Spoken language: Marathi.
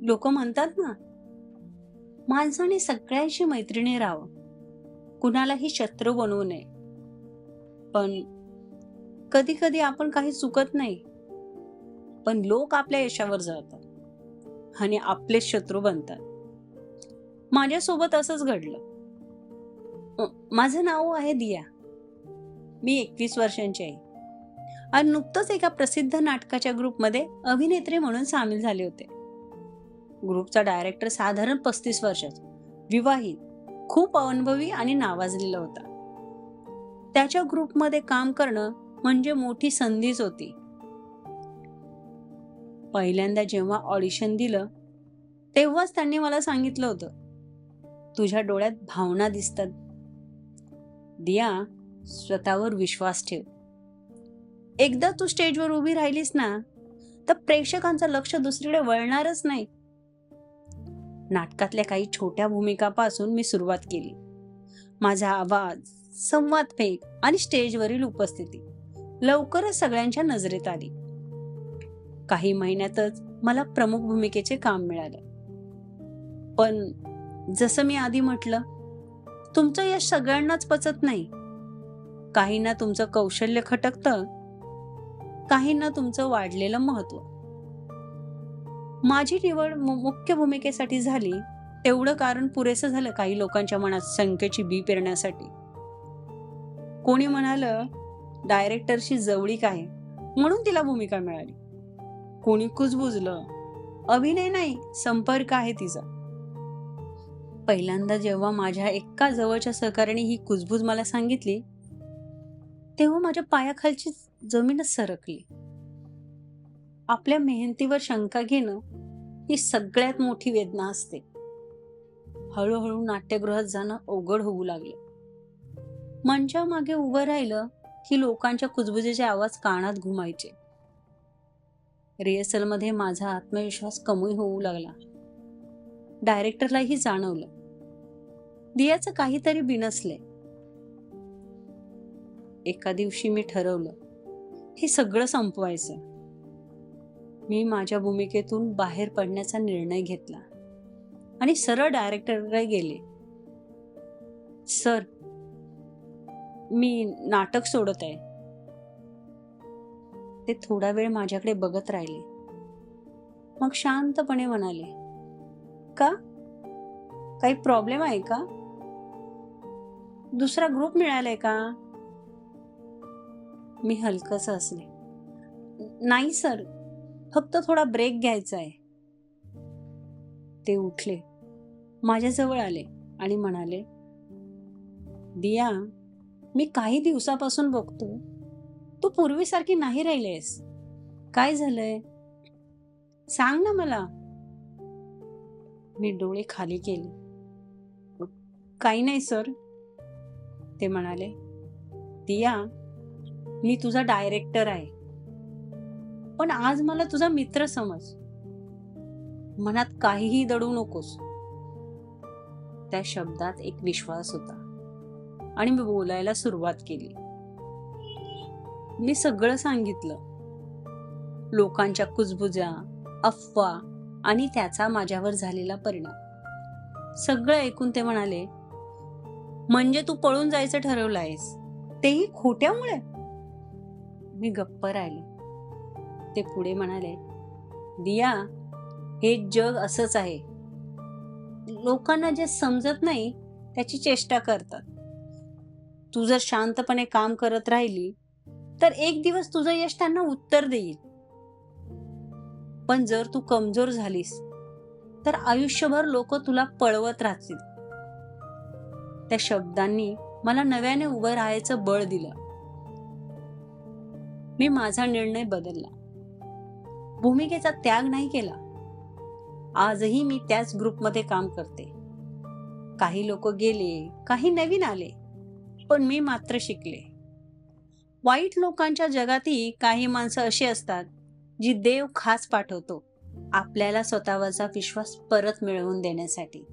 लोक म्हणतात ना माणसाने सगळ्यांशी मैत्रिणी राहावं. कुणालाही शत्रू बनवू नये. पण कधी कधी आपण काही चुकत नाही. पण लोक आपल्या यशावर जळतात आणि आपलेच शत्रू बनतात. माझ्यासोबत असंच घडलं. माझं नाव आहे दिया. मी एकवीस वर्षांची आहे. आणि नुकतंच एका प्रसिद्ध नाटकाच्या ग्रुपमध्ये अभिनेत्री म्हणून सामील झाले होते. ग्रुपचा डायरेक्टर साधारण पस्तीस वर्षाचा. विवाहित खूप अनुभवी आणि नावाजलेला होता. त्याच्या ग्रुपमध्ये काम करणं म्हणजे मोठी संधीच होती. पहिल्यांदा जेव्हा ऑडिशन दिलं तेव्हाच त्यांनी मला सांगितलं होतं तुझ्या डोळ्यात भावना दिसतात. दिया स्वतःवर विश्वास ठेव. एकदा तू स्टेजवर उभी राहिलीस ना तर प्रेक्षकांचं लक्ष दुसरीकडे वळणारच नाही. नाटकातल्या काही छोट्या भूमिकापासून मी सुरुवात केली. माझा आवाज संवाद फेक आणि स्टेजवरील उपस्थिती लवकरच सगळ्यांच्या नजरेत आली. काही महिन्यातच मला प्रमुख भूमिकेचे काम मिळाले. पण जसं मी आधी म्हटलं तुमचं यश सगळ्यांनाच पचत नाही. काहींना तुमचं कौशल्य खटकतं काहींना तुमचं वाढलेलं महत्त्व माझी निवड मु- मुख्य भूमिकेसाठी झाली तेवढं कारण पुरेसं झालं काही लोकांच्या मनात संख्येची बी पेरण्यासाठी. कोणी म्हणालं डायरेक्टरशी जवळीक आहे म्हणून तिला भूमिका मिळाली. कोणी कुजबुजलं अभिनय नाही संपर्क आहे तिचा. पहिल्यांदा जेव्हा माझ्या एका जवळच्या सहकार्याने ही कुजबूज मला सांगितली तेव्हा माझ्या पायाखालची जमीनच सरकली. आपल्या मेहनतीवर शंका घेणं ही सगळ्यात मोठी वेदना असते. हळूहळू नाट्यगृहात जाणं अवघड होऊ लागलं. मंचा मागे उभं राहिलं की लोकांच्या कुजबुजीचे आवाज कानात घुमायचे. रिहर्सलमध्ये माझा आत्मविश्वास कमी होऊ लागला. डायरेक्टरलाही जाणवलं. दियाचं काहीतरी बिनसले. एका दिवशी मी ठरवलं हे सगळं संपवायचं. मी माझ्या भूमिकेतून बाहेर पडण्याचा निर्णय घेतला. आणि सरळ डायरेक्टरकडे गेले. सर मी नाटक सोडत आहे. ते थोडा वेळ माझ्याकडे बघत राहिले. मग शांतपणे म्हणाले का? काही प्रॉब्लेम आहे का? दुसरा ग्रुप मिळालाय का? मी हलकस असले नाही सर. फक्त थोडा ब्रेक घ्यायचा आहे ते उठले. माझ्याजवळ आले आणि म्हणाले दिया मी काही दिवसापासून बघतो. तू पूर्वीसारखी नाही राहिलेस. काय झालंय? सांग ना मला. मी डोळे खाली केले. काही नाही सर. ते म्हणाले दिया मी तुझा डायरेक्टर आहे. पण आज मला तुझा मित्र समज. मनात काहीही दडू नकोस. त्या शब्दात एक विश्वास होता. आणि मी बोलायला सुरुवात केली. मी सगळं सांगितलं. लोकांच्या कुजबुजा अफवा आणि त्याचा माझ्यावर झालेला परिणाम. सगळं ऐकून ते म्हणाले म्हणजे तू पळून जायचं ठरवलं आहेस तेही खोट्यामुळे? मी गप्प राहिले. ते पुढे म्हणाले दिया हे जग असंच आहे. लोकांना जे समजत नाही त्याची चेष्टा करतात. तू जर शांतपणे काम करत राहिली तर एक दिवस तुझं यश त्यांना उत्तर देईल. पण जर तू कमजोर झालीस तर आयुष्यभर लोक तुला पळवत राहतील. त्या शब्दांनी मला नव्याने उभं राहायचं बळ दिलं. मी माझा निर्णय बदलला. भूमिकेचा त्याग नाही केला. आजही मी त्याच ग्रुपमध्ये काम करते. काही लोक गेले काही नवीन आले पण मी मात्र शिकले. वाईट लोकांच्या जगातही काही माणसं अशी असतात जी देव खास पाठवतो आपल्याला स्वतःवरचा विश्वास परत मिळवून देण्यासाठी.